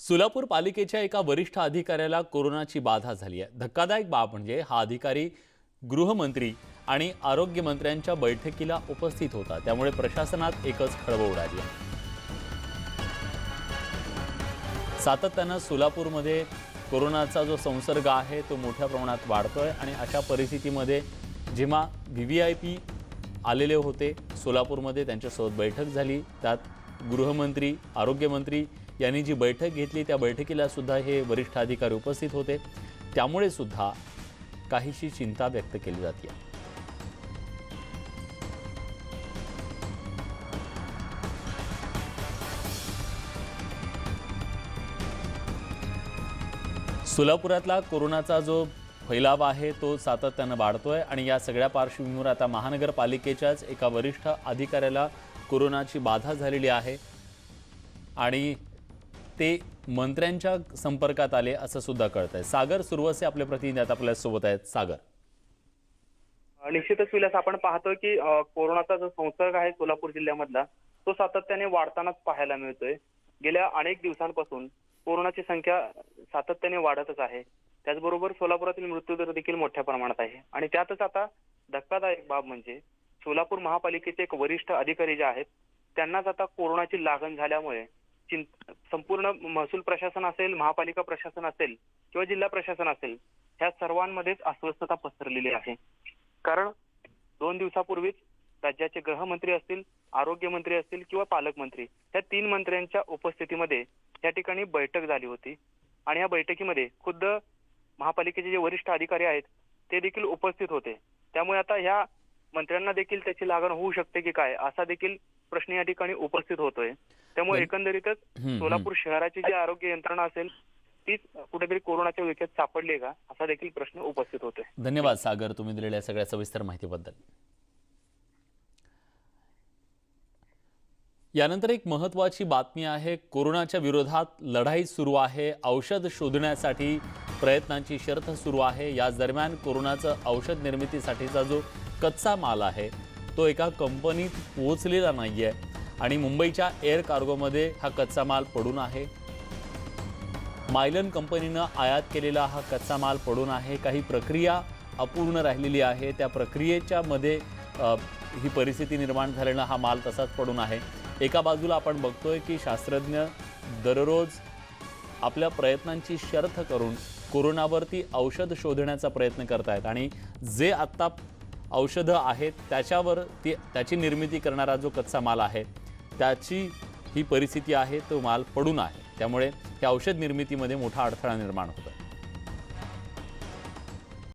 सोलापूर पालिकेच्या एका वरिष्ठ अधिकाऱ्याला कोरोनाची बाधा झाली आहे. धक्कादायक बाब म्हणजे हा अधिकारी गृहमंत्री आणि आरोग्यमंत्र्यांच्या बैठकीला उपस्थित होता. त्यामुळे प्रशासनात एकच खळबळ उडाली आहे. सातत्यानं सोलापूरमध्ये कोरोनाचा जो संसर्ग आहे तो मोठ्या प्रमाणात वाढतोय आणि अशा परिस्थितीमध्ये जेव्हा व्ही व्ही आय पी आलेले होते सोलापूरमध्ये त्यांच्यासोबत बैठक झाली. त्यात गृहमंत्री आरोग्यमंत्री यांनी जी बैठक घेतली त्या बैठकीला सुद्धा हे वरिष्ठ अधिकारी उपस्थित होते. त्यामुळे सुद्धा काहीशी चिंता व्यक्त केली जाते. सोलापुरातला कोरोनाचा जो फैलाव आहे तो सातत्यानं वाढतोय आणि या सगळ्या पार्श्वभूमीवर आता महानगरपालिकेच्याच एका वरिष्ठ अधिकाऱ्याला कोरोनाची बाधा झालेली आहे आणि ते मंत्र्यांच्या संपर्कात आले असं सुद्धा कळत आहे सागर सुरवसे आपले प्रतिनिधी आता आपल्यासोबत आहेत. सागर. निश्चितच विलास आपण पाहतोय की कोरोनाचा जो संसर्ग आहे सोलापूर जिल्ह्यामधला तो सातत्याने वाढतानाच पाहायला मिळतोय. गेल्या अनेक दिवसांपासून कोरोनाची संख्या सातत्याने वाढतच आहे. त्याचबरोबर सोलापुरातील मृत्यूदर देखील मोठ्या प्रमाणात आहे. आणि त्यातच आता धक्कादायक बाब म्हणजे सोलापूर महापालिकेचे एक वरिष्ठ अधिकारी जे आहेत त्यांनाच आता कोरोनाची लागण झाल्यामुळे संपूर्ण महसूल प्रशासन असेल महापालिका प्रशासन असेल किंवा जिल्हा प्रशासन असेल ह्या सर्वांमध्येच अस्वस्थता पसरलेली आहे. कारण दोन दिवसापूर्वीच राज्याचे गृहमंत्री असतील आरोग्यमंत्री असतील किंवा पालकमंत्री या तीन मंत्र्यांच्या उपस्थितीमध्ये या ठिकाणी बैठक झाली होती. आणि या बैठकीमध्ये खुद्द महापालिकेचे जे वरिष्ठ अधिकारी आहेत ते देखील उपस्थित होते. त्यामुळे आता ह्या मंत्र्यांना देखील त्याची लागण होऊ शकते की काय असा देखील प्रश्न या ठिकाणी उपस्थित होतोय. त्यामुळे एकंदरीतच. सोलापूर शहराची जी आरोग्य यंत्रणा असेल तीच कुठेतरी कोरोनाच्या विळख्यात सापडली का असा देखील प्रश्न उपस्थित होतोय. धन्यवाद सागर. तुम्ही दिलेल्या सगळ्या सविस्तर माहितीबद्दल. यानंतर एक महत्त्वाची बातमी आहे कोरोनाच्या विरोधात लढाई सुरू आहे औषध शोधण्यासाठी प्रयत्नांची शर्थ सुरू आहे. याच दरम्यान कोरोनाचं औषध निर्मितीसाठीचा जो कच्चा माल आहे तो एका कंपनीत पोहोचलेला नाही आहे आणि मुंबईच्या एअर कार्गोमध्ये हा कच्चा माल पडून आहे. मायलन कंपनीनं आयात केलेला हा कच्चा माल पडून आहे. काही प्रक्रिया अपूर्ण राहिलेली आहे. त्या प्रक्रियेच्या मध्ये ही परिस्थिती निर्माण झाल्यानं हा माल तसाच पडून आहे. एका बाजूला आपण बघतोय की शास्त्रज्ञ दररोज आपल्या प्रयत्नांची शर्थ करून कोरोनावरती औषध शोधण्याचा प्रयत्न करत आहेत आणि जे आत्ता औषधं आहेत त्याच्यावर ती त्याची निर्मिती करणारा जो कच्चा माल आहे त्याची ही परिस्थिती आहे तो माल पडून आहे. त्यामुळे या औषध निर्मितीमध्ये मोठा अडथळा निर्माण होतो